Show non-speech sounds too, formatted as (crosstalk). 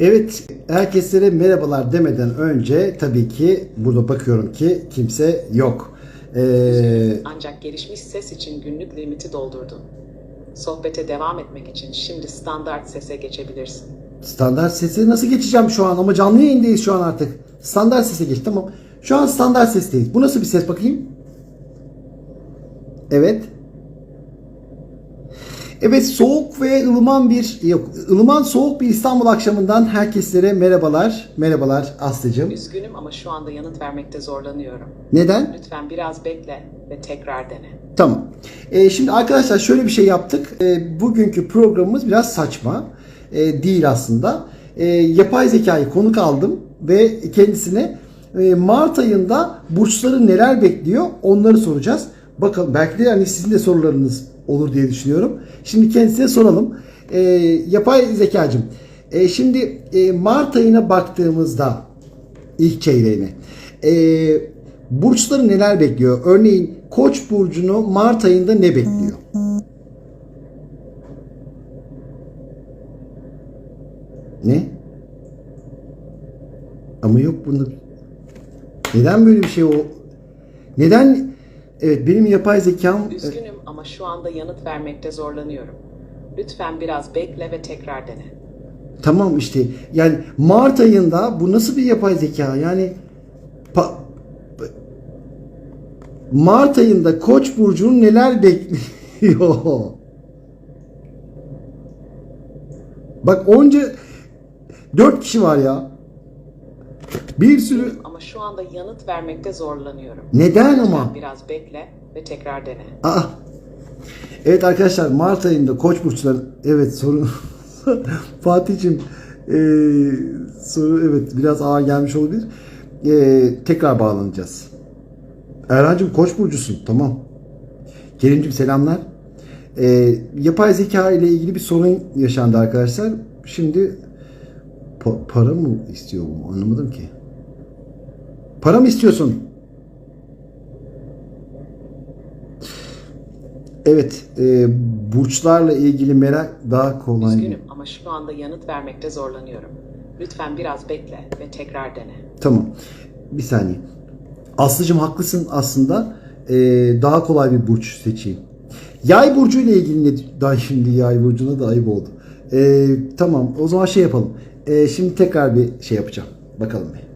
Evet, herkeslere merhabalar demeden önce tabii ki burada bakıyorum ki kimse yok. Ee, Ancak gelişmiş ses için günlük limiti doldurdun. Sohbete devam etmek için şimdi standart sese geçebilirsin. standart sese nasıl geçeceğim şu an ama canlı yayındayız şu an artık. Standart sese geç tamam. Şu an standart sesteyiz. Bu nasıl bir ses bakayım? Evet. Evet soğuk ve ılıman bir yok ılıman soğuk bir İstanbul akşamından herkeslere merhabalar. Merhabalar Aslı'cığım. Üzgünüm ama şu anda yanıt vermekte zorlanıyorum. Neden? Lütfen biraz bekle ve tekrar dene. Tamam. Ee, şimdi arkadaşlar şöyle bir şey yaptık. Ee, bugünkü programımız biraz saçma. Ee, değil aslında. Ee, yapay zekayı konuk aldım ve kendisine e, Mart ayında burçları neler bekliyor onları soracağız. Bakalım belki de yani sizin de sorularınız olur diye düşünüyorum. Şimdi kendisine soralım. Ee, yapay zekacım. e, şimdi e, Mart ayına baktığımızda ilk çeyreğine. Ee, burçları neler bekliyor? Örneğin Koç burcunu Mart ayında ne bekliyor? Ne? Ama yok bunda. Neden böyle bir şey o? Neden? Evet benim yapay zekam Üzgünüm ama şu anda yanıt vermekte zorlanıyorum. Lütfen biraz bekle ve tekrar dene. Tamam işte yani Mart ayında bu nasıl bir yapay zeka? Yani pa- Mart ayında Koç burcunun neler bekliyor? Bak onca dört kişi var ya. Bir sürü Ama şu anda yanıt vermekte zorlanıyorum. neden ama? biraz bekle ve tekrar dene. Aa. Evet arkadaşlar Mart ayında Koç burçları evet sorun (laughs) Fatih'cim e, soru evet biraz ağır gelmiş olabilir. E, tekrar bağlanacağız. Erhan'cığım Koç burcusun tamam. Kerim'cim selamlar. E, yapay zeka ile ilgili bir sorun yaşandı arkadaşlar. Şimdi pa- para mı istiyor bu? Anlamadım ki. Para mı istiyorsun? Evet, e, burçlarla ilgili merak daha kolay. Üzgünüm ama şu anda yanıt vermekte zorlanıyorum. Lütfen biraz bekle ve tekrar dene. Tamam. Bir saniye. Aslıcığım haklısın aslında. E, daha kolay bir burç seçeyim. Yay burcu ile ilgili ne? (laughs) Daha şimdi yay burcuna da ayıp oldu. E, tamam. O zaman şey yapalım. E, şimdi tekrar bir şey yapacağım. Bakalım bir.